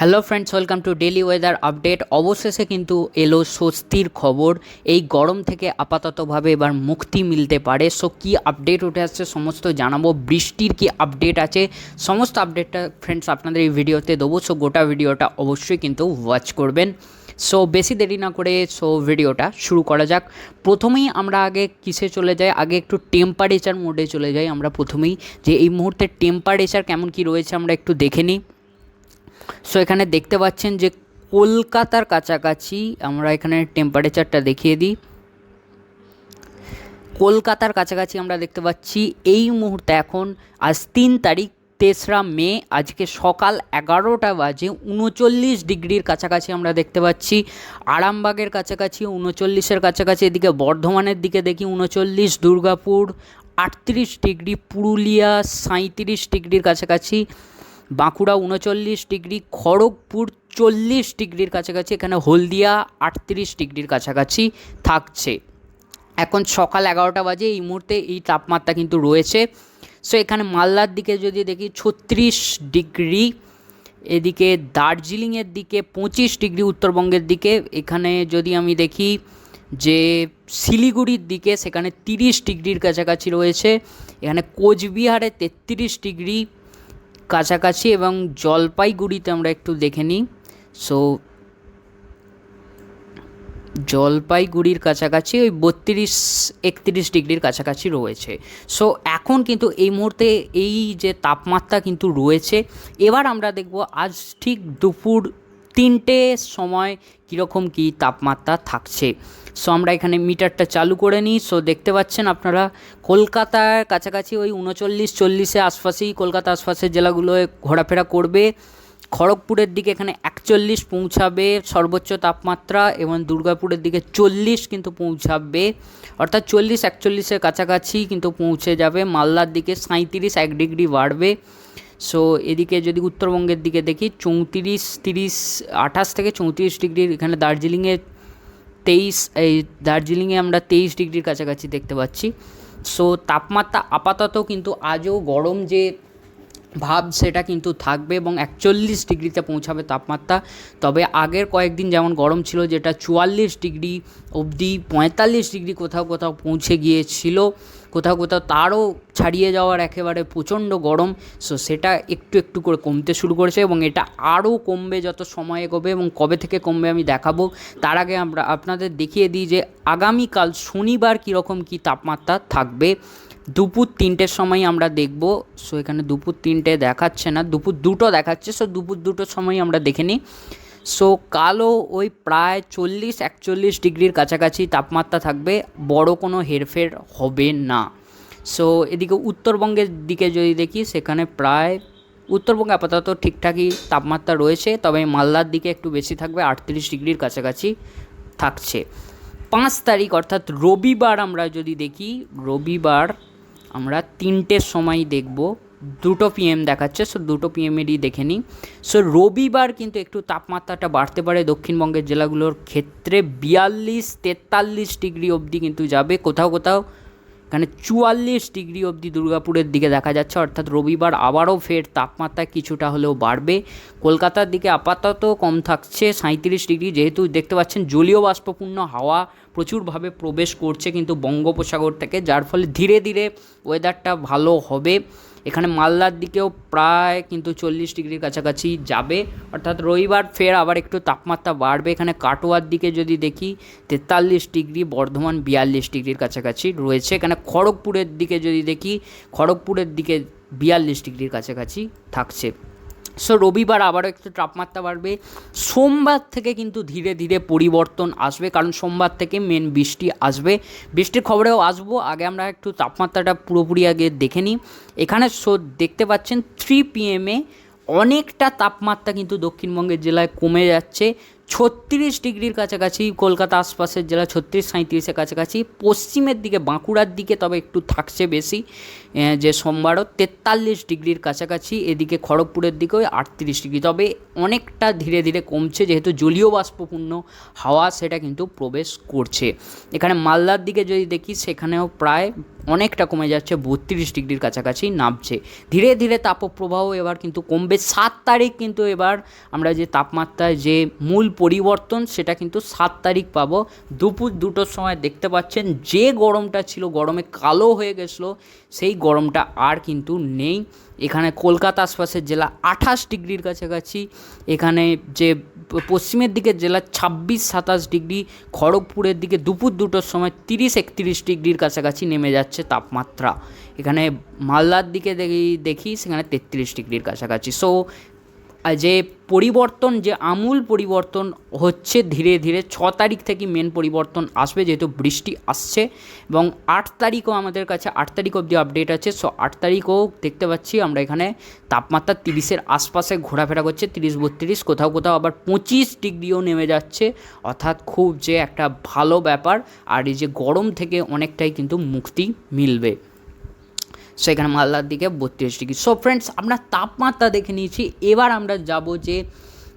Hello friends welcome to daily weather update অবশেষে কিন্তু এলো স্বস্তির খবর। এই গরম থেকে আপাততভাবে এবার মুক্তি মিলতে পারে। সো কী আপডেট উঠে আসছে সমস্ত জানাব। বৃষ্টির কি আপডেট আছে? সমস্ত আপডেটটা ফ্রেন্ডস আপনাদের এই ভিডিওতে দেবো। সো গোটা ভিডিওটা অবশ্যই কিন্তু ওয়াচ করবেন। সো বেশি দেরি না করে সো ভিডিওটা শুরু করা যাক। প্রথমেই আমরা আগে কিসে চলে যাই? আগে একটু টেম্পারেচার মোডে চলে যাই আমরা প্রথমেই। যে এই মুহূর্তে টেম্পারেচার কেমন কি রয়েছে আমরা একটু দেখে নিই। সো এখানে দেখতে পাচ্ছেন যে কলকাতার কাছাকাছি আমরা এখানে টেম্পারেচারটা দেখিয়ে দিই। কলকাতার কাছাকাছি আমরা দেখতে পাচ্ছি এই মুহূর্তে এখন আজ তিন তারিখ, তেসরা মে, আজকে সকাল এগারোটা বাজে উনচল্লিশ ডিগ্রির কাছাকাছি আমরা দেখতে পাচ্ছি। আরামবাগের কাছাকাছি উনচল্লিশের কাছাকাছি, এদিকে বর্ধমানের দিকে দেখি উনচল্লিশ, দুর্গাপুর আটত্রিশ ডিগ্রি, পুরুলিয়া সাঁইত্রিশ ডিগ্রির কাছাকাছি। বাঁকুড়া উনচল্লিশ ডিগ্রি, খড়গপুর চল্লিশ ডিগ্রির কাছাকাছি, এখানে হলদিয়া আটত্রিশ ডিগ্রির কাছাকাছি থাকছে। এখন সকাল এগারোটা বাজে, এই মুহূর্তে এই তাপমাত্রা কিন্তু রয়েছে। সো এখানে মালদার দিকে যদি দেখি, ছত্রিশ ডিগ্রি, এদিকে দার্জিলিংয়ের দিকে পঁচিশ ডিগ্রি, উত্তরবঙ্গের দিকে। এখানে যদি আমি দেখি যে শিলিগুড়ির দিকে, সেখানে তিরিশ ডিগ্রির কাছাকাছি রয়েছে। এখানে কোচবিহারে তেত্রিশ ডিগ্রি কাছাকাছি এবং জলপাইগুড়িতে আমরা একটু দেখে নিই। সো জলপাইগুড়ির কাছাকাছি ওই বত্রিশ, একত্রিশ ডিগ্রির কাছাকাছি রয়েছে। সো এখন কিন্তু এই মুহূর্তে এই যে তাপমাত্রা কিন্তু রয়েছে, এবার আমরা দেখব আজ ঠিক দুপুর তিনটে সময় কীরকম কী তাপমাত্রা থাকছে। সো আমরা এখানে মিটারটা চালু করে নিই। সো দেখতে পাচ্ছেন আপনারা, কলকাতার কাছাকাছি ওই উনচল্লিশ, চল্লিশে আশপাশেই কলকাতা আশপাশের জেলাগুলোয় ঘোরাফেরা করবে। খড়গপুরের দিকে এখানে একচল্লিশ পৌঁছাবে সর্বোচ্চ তাপমাত্রা এবং দুর্গাপুরের দিকে চল্লিশ কিন্তু পৌঁছাবে। অর্থাৎ চল্লিশ, একচল্লিশের কাছাকাছি কিন্তু পৌঁছে যাবে। মালদার দিকে সাঁইত্রিশ, এক ডিগ্রি বাড়বে। সো এদিকে যদি উত্তরবঙ্গের দিকে দেখি, চৌত্রিশ, তিরিশ, আঠাশ থেকে চৌত্রিশ ডিগ্রির এখানে দার্জিলিংয়ে তেইশ, এই দার্জিলিংয়ে আমরা তেইশ ডিগ্রির কাছাকাছি দেখতে পাচ্ছি। সো তাপমাত্রা আপাতত কিন্তু আজও গরম যে ভাব সেটা কিন্তু থাকবে এবং একচল্লিশ ডিগ্রিতে পৌঁছাবে তাপমাত্রা। তবে আগের কয়েকদিন যেমন গরম ছিল যেটা চুয়াল্লিশ ডিগ্রি অবধি, পঁয়তাল্লিশ ডিগ্রি কোথাও কোথাও পৌঁছে গিয়েছিল, কোথাও কোথাও তারও ছাড়িয়ে যাওয়ার একেবারে প্রচণ্ড গরম। সো সেটা একটু একটু করে কমতে শুরু করেছে এবং এটা আরও কমবে যত সময় এগোবে এবং কবে থেকে কমবে আমি দেখাবো। তার আগে আমরা আপনাদের দেখিয়ে দিই যে আগামীকাল শনিবার কীরকম কী তাপমাত্রা থাকবে। দুপুর তিনটের সময় আমরা দেখব। সো এখানে দুপুর তিনটে দেখাচ্ছে না, দুপুর দুটো দেখাচ্ছে সো দুপুর দুটোর সময় আমরা দেখে নিই। সো কালও ওই প্রায় চল্লিশ, একচল্লিশ ডিগ্রির কাছাকাছি তাপমাত্রা থাকবে, বড় কোনো হেরফের হবে না। সো এদিকে উত্তরবঙ্গের দিকে যদি দেখি, সেখানে প্রায় উত্তরবঙ্গে আপাতত ঠিকঠাকই তাপমাত্রা রয়েছে, তবে মালদার দিকে একটু বেশি থাকবে, আটত্রিশ ডিগ্রির কাছাকাছি থাকছে। পাঁচ তারিখ, অর্থাৎ রবিবার আমরা যদি দেখি, রবিবার আমরা তিনটের সময় দেখব। দুটো পিএম দেখাচ্ছে সো দুটো পিএমেরই দেখে নিই। সো রবিবার কিন্তু একটু তাপমাত্রাটা বাড়তে পারে দক্ষিণবঙ্গের জেলাগুলোর ক্ষেত্রে। বিয়াল্লিশ, তেতাল্লিশ ডিগ্রি অবধি কিন্তু যাবে। কোথাও কোথাও এখানে চুয়াল্লিশ ডিগ্রি অবধি দুর্গাপুরের দিকে দেখা যাচ্ছে। অর্থাৎ রবিবার আবারও ফের তাপমাত্রা কিছুটা হলেও বাড়বে। কলকাতার দিকে আপাতত কম থাকছে সাঁত্রিশ ডিগ্রি। যেহেতু দেখতে পাচ্ছেন, জলীয় বাষ্পপূর্ণ হাওয়া প্রচুরভাবে প্রবেশ করছে কিন্তু বঙ্গোপসাগর থেকে যার ফলে ধীরে ধীরে ওয়েদারটা ভালো হবে। এখানে মালদার দিকেও প্রায় কিন্তু চল্লিশ ডিগ্রির কাছাকাছি যাবে। অর্থাৎ রবিবার ফের আবার একটু তাপমাত্রা বাড়বে। এখানে কাটোয়ার দিকে যদি দেখি, তেতাল্লিশ ডিগ্রি, বর্ধমান বিয়াল্লিশ ডিগ্রির কাছাকাছি রয়েছে। এখানে খড়গপুরের দিকে যদি দেখি, খড়গপুরের দিকে বিয়াল্লিশ ডিগ্রির কাছাকাছি থাকছে। সো রবিবার আবারও একটু তাপমাত্রা বাড়বে। সোমবার থেকে কিন্তু ধীরে ধীরে পরিবর্তন আসবে, কারণ সোমবার থেকে মেন বৃষ্টি আসবে। বৃষ্টির খবরেও আসব, আগে আমরা একটু তাপমাত্রাটা পুরোপুরি আগে দেখে নিই। এখানে সো দেখতে পাচ্ছেন থ্রি পিএমে অনেকটা তাপমাত্রা কিন্তু দক্ষিণবঙ্গের জেলায় কমে যাচ্ছে। ছত্রিশ ডিগ্রির কাছাকাছি কলকাতা আশপাশের জেলা ছত্রিশ সাঁত্রিশের কাছাকাছি। পশ্চিমের দিকে বাঁকুড়ার দিকে, তবে একটু থাকছে বেশি যে সোমবারও তেতাল্লিশ ডিগ্রির কাছাকাছি, এদিকে খড়গপুরের দিকেও আটত্রিশ ডিগ্রি। তবে অনেকটা ধীরে ধীরে কমছে, যেহেতু জলীয় বাষ্পপূর্ণ হাওয়া সেটা কিন্তু প্রবেশ করছে। এখানে মালদার দিকে যদি দেখি, সেখানেও প্রায় অনেকটা কমে যাচ্ছে, বত্রিশ ডিগ্রির কাছাকাছি নামছে। ধীরে ধীরে তাপপ্রবাহ এবার কিন্তু কমবে। সাত তারিখ কিন্তু এবার আমরা যে তাপমাত্রায় যে মূল পরিবর্তন, সেটা কিন্তু সাত তারিখ পাবো। দুপুর দুটোর সময় দেখতে পাচ্ছেন, যে গরমটা ছিল, গরমে কালো হয়ে গেছিল, সেই গরমটা আর কিন্তু নেই। এখানে কলকাতা আশপাশের জেলা আঠাশ ডিগ্রির কাছাকাছি, এখানে যে পশ্চিমের দিকে জেলা ছাব্বিশ, সাতাশ ডিগ্রি, খড়গপুরের দিকে দুপুর দুটোর সময় তিরিশ, একত্রিশ ডিগ্রির কাছাকাছি নেমে যাচ্ছে তাপমাত্রা। এখানে মালদার দিকে দেখি দেখি, সেখানে তেত্রিশ ডিগ্রির কাছাকাছি। সো যে পরিবর্তন, যে আমূল পরিবর্তন হচ্ছে ধীরে ধীরে, ছ তারিখ থেকে মেন পরিবর্তন আসবে যেহেতু বৃষ্টি আসছে এবং আট তারিখও আমাদের কাছে আট তারিখ অবধি আপডেট আছে। সো আট তারিখও দেখতে পাচ্ছি আমরা এখানে তাপমাত্রা তিরিশের আশপাশে ঘোরাফেরা করছে, তিরিশ বত্রিশ, কোথাও কোথাও আবার পঁচিশ ডিগ্রিও নেমে যাচ্ছে। অর্থাৎ খুব যে একটা ভালো ব্যাপার, আর এই যে গরম থেকে অনেকটাই কিন্তু মুক্তি মিলবে। সেখানে মালদার দিকে বত্রিশ ডিগ্রি। সো ফ্রেন্ডস আমরা তাপমাত্রা দেখে নিয়েছি। এবার আমরা যাব যে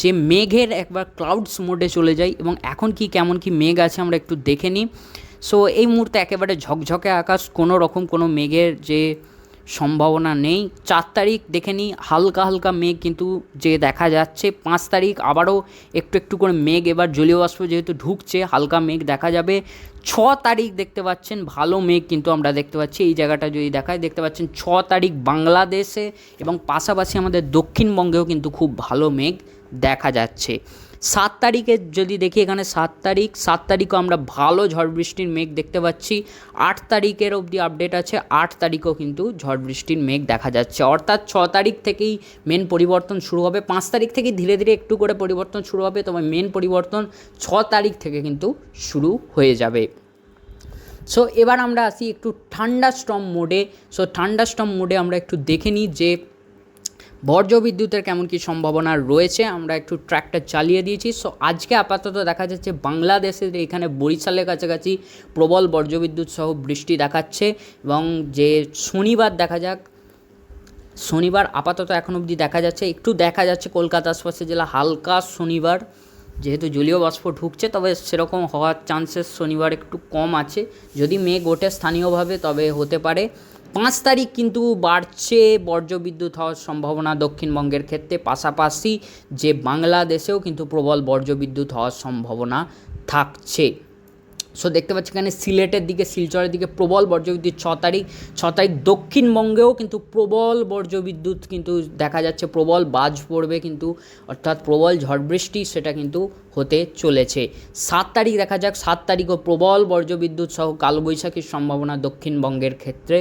যে মেঘের একবার ক্লাউডস মোডে চলে যাই এবং এখন কি কেমন কি মেঘ আছে আমরা একটু দেখে নিই। সো এই মুহূর্তে একেবারে ঝকঝকে আকাশ, কোনো রকম কোনো মেঘের যে সম্ভাবনা নেই। চার তারিখ দেখে নিই, হালকা হালকা মেঘ কিন্তু যে দেখা যাচ্ছে। পাঁচ তারিখ আবারও একটু একটু করে মেঘ এবার জলীয় বাষ্প যেহেতু ঢুকছে, হালকা মেঘ দেখা যাবে। ছ তারিখ দেখতে পাচ্ছেন, ভালো মেঘ কিন্তু আমরা দেখতে পাচ্ছি। এই জায়গাটা যদি দেখায় দেখতে পাচ্ছেন ছ তারিখ বাংলাদেশে এবং পাশাপাশি আমাদের দক্ষিণবঙ্গেও কিন্তু খুব ভালো মেঘ দেখা যাচ্ছে। সাত তারিখে যদি দেখি এখানে সাত তারিখ, সাত তারিখও আমরা ভালো ঝড় বৃষ্টির মেঘ দেখতে পাচ্ছি। আট তারিখের অবধি আপডেট আছে, আট তারিখও কিন্তু ঝড় বৃষ্টির মেঘ দেখা যাচ্ছে। অর্থাৎ ছ তারিখ থেকেই মেন পরিবর্তন শুরু হবে। পাঁচ তারিখ থেকে ধীরে ধীরে একটু করে পরিবর্তন শুরু হবে, তবে মেন পরিবর্তন ছ তারিখ থেকে কিন্তু শুরু হয়ে যাবে। সো এবার আমরা আসি একটু ঠান্ডা স্টম মোডে সো ঠান্ডা স্টম মোডে আমরা একটু দেখে নিই যে বর্জ্য বিদ্যুতের কেমন কি সম্ভাবনা রয়েছে, আমরা একটু ট্র্যাকটা চালিয়ে দিয়েছি। সো আজকে আপাতত দেখা যাচ্ছে বাংলাদেশের এখানে বরিশালের কাছাকাছি প্রবল বর্জ্য বিদ্যুৎ সহ বৃষ্টি দেখাচ্ছে এবং যে শনিবার দেখা যাক, শনিবার আপাতত এখন অবধি দেখা যাচ্ছে, একটু দেখা যাচ্ছে কলকাতা আশপাশে জেলা হালকা শনিবার, যেহেতু জলীয় বাষ্প ঢুকছে, তবে সেরকম হওয়ার চান্সেস শনিবার একটু কম আছে। যদি মেঘ ওঠে স্থানীয়ভাবে, তবে হতে পারে। পাঁচ তারিখ কিন্তু বাড়ছে বর্জ্য বিদ্যুৎ হওয়ার সম্ভাবনা দক্ষিণবঙ্গের ক্ষেত্রে। পাশাপাশি যে বাংলাদেশেও কিন্তু প্রবল বর্জ্য বিদ্যুৎ হওয়ার সম্ভাবনা থাকছে। সো দেখতে পাচ্ছি এখানে সিলেটের দিকে, শিলচরের দিকে প্রবল বর্জ্যবিদ্যুৎ ছ তারিখ। ছ তারিখ দক্ষিণবঙ্গেও কিন্তু প্রবল বর্জ্যবিদ্যুৎ কিন্তু দেখা যাচ্ছে, প্রবল বাজ পড়বে কিন্তু, অর্থাৎ প্রবল ঝড় বৃষ্টি সেটা কিন্তু হতে চলেছে। সাত তারিখ দেখা যাক, সাত তারিখও প্রবল বর্জ্যবিদ্যুৎ সহ কালবৈশাখীর সম্ভাবনা দক্ষিণবঙ্গের ক্ষেত্রে।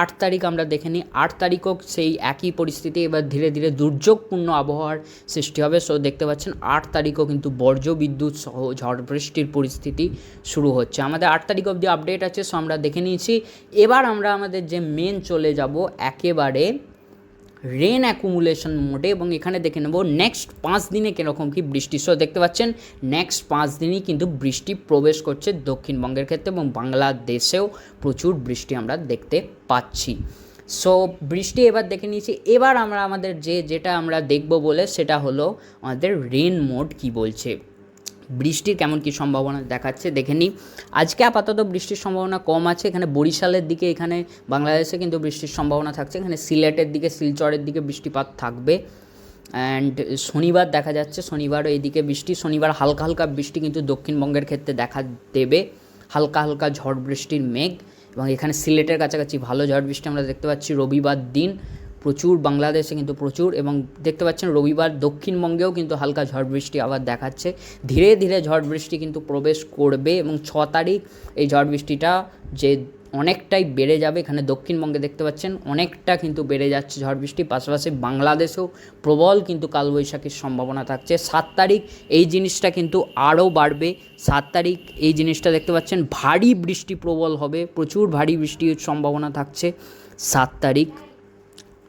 আট তারিখ আমরা দেখে নিই। আট তারিখও সেই একই পরিস্থিতি, এবার ধীরে ধীরে দুর্যোগপূর্ণ আবহাওয়ার সৃষ্টি হবে। সো দেখতে পাচ্ছেন, আট তারিখও কিন্তু বর্জ্য বিদ্যুৎ সহ ঝড় বৃষ্টির পরিস্থিতি শুরু হচ্ছে। আমাদের আট তারিখ অবধি আপডেট আছে সো আমরা দেখে নিয়েছি। এবার আমরা আমাদের যে মেন চলে যাব, একেবারে রেন অ্যাকুমুলেশন মোডে এবং এখানে দেখে নেব নেক্সট পাঁচ দিনে কীরকম কি বৃষ্টি। সো দেখতে পাচ্ছেন নেক্সট পাঁচ দিনই কিন্তু বৃষ্টি প্রবেশ করছে দক্ষিণবঙ্গের ক্ষেত্রে এবং বাংলাদেশেও প্রচুর বৃষ্টি আমরা দেখতে পাচ্ছি। সো বৃষ্টি এবার দেখে নিয়েছি। এবার আমরা আমাদের যে, যেটা আমরা দেখব বলে সেটা হলো আমাদের রেন মোড কি বলছে। বৃষ্টির কেমন কী সম্ভাবনা দেখাচ্ছে, দেখে নিই। আজকে আপাতত বৃষ্টির সম্ভাবনা কম আছে, এখানে বরিশালের দিকে, এখানে বাংলাদেশে কিন্তু বৃষ্টির সম্ভাবনা থাকছে, এখানে সিলেটের দিকে, শিলচরের দিকে বৃষ্টিপাত থাকবে। অ্যান্ড শনিবার দেখা যাচ্ছে, শনিবার এইদিকে বৃষ্টি, শনিবার হালকা হালকা বৃষ্টি কিন্তু দক্ষিণবঙ্গের ক্ষেত্রে দেখা দেবে। হালকা হালকা ঝড় বৃষ্টির মেঘ এবং এখানে সিলেটের কাছাকাছি ভালো ঝড় বৃষ্টি আমরা দেখতে পাচ্ছি রবিবার দিন। প্রচুর বাংলাদেশে কিন্তু প্রচুর এবং দেখতে পাচ্ছেন রবিবার দক্ষিণবঙ্গেও কিন্তু হালকা ঝড় বৃষ্টি আবার দেখাচ্ছে। ধীরে ধীরে ঝড় বৃষ্টি কিন্তু প্রবেশ করবে এবং ছ তারিখ এই ঝড় বৃষ্টিটা যে অনেকটাই বেড়ে যাবে, এখানে দক্ষিণবঙ্গে দেখতে পাচ্ছেন অনেকটা কিন্তু বেড়ে যাচ্ছে ঝড় বৃষ্টি। পাশাপাশি বাংলাদেশেও প্রবল কিন্তু কালবৈশাখীর সম্ভাবনা থাকছে। সাত তারিখ এই জিনিসটা কিন্তু আরও বাড়বে। সাত তারিখ এই জিনিসটা দেখতে পাচ্ছেন ভারী বৃষ্টি প্রবল হবে, প্রচুর ভারী বৃষ্টির সম্ভাবনা থাকছে। সাত তারিখ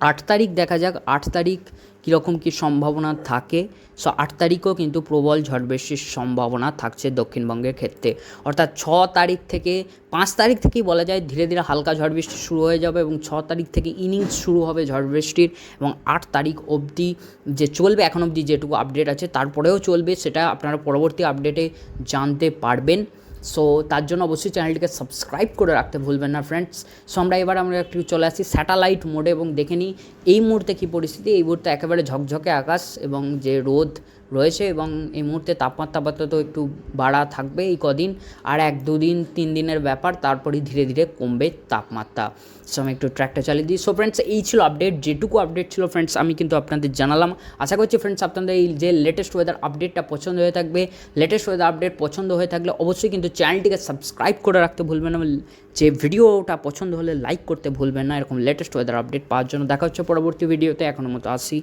আট তারিখ দেখা যাক, আট তারিখ কীরকম কী সম্ভাবনা থাকে। সো আট তারিখও কিন্তু প্রবল ঝড় বৃষ্টির সম্ভাবনা থাকছে দক্ষিণবঙ্গের ক্ষেত্রে। অর্থাৎ ছ তারিখ থেকে, পাঁচ তারিখ থেকেই বলা যায় ধীরে ধীরে হালকা ঝড় বৃষ্টি শুরু হয়ে যাবে এবং ছ তারিখ থেকে ইনিংস শুরু হবে ঝড় বৃষ্টির এবং আট তারিখ অবধি যে চলবে, এখন অবধি যেটুকু আপডেট আছে, তারপরেও চলবে, সেটা আপনারা পরবর্তী আপডেটে জানতে পারবেন। সো তার জন্য অবশ্যই চ্যানেলটিকে সাবস্ক্রাইব করে রাখতে ভুলবেন না ফ্রেন্ডস সো আমরা এবার আমরা একটু চলে আসি স্যাটেলাইট মোডে এবং দেখে নিই এই মুহূর্তে কী পরিস্থিতি। এই মুহূর্তে একেবারে ঝকঝকে আকাশ এবং যে রোদ রয়েছে এবং এই মুহূর্তে তাপমাত্রা আপাতত একটু বাড়া থাকবে এই কদিন। আর এক দুদিন তিন দিনের ব্যাপার, তারপরেই ধীরে ধীরে কমবে তাপমাত্রা। সো আমি একটু ট্র্যাকটা চালিয়ে দিই। সো ফ্রেন্ডস এই ছিল আপডেট যেটুকু আপডেট ছিল ফ্রেন্ডস আমি কিন্তু আপনাদের জানালাম। আশা করছি ফ্রেন্ডস আপনাদের এই যে লেটেস্ট ওয়েদার আপডেটটা পছন্দ হয়ে থাকবে। লেটেস্ট ওয়েদার আপডেট পছন্দ হয়ে থাকলে অবশ্যই কিন্তু চ্যানেলটিকে সাবস্ক্রাইব করে রাখতে ভুলবেন না। যে ভিডিওটা পছন্দ হলে লাইক করতে ভুলবেন না। এরকম লেটেস্ট ওয়েদার আপডেট পাওয়ার জন্য দেখা হচ্ছে পরবর্তী ভিডিওতে এখনও মতো আসি।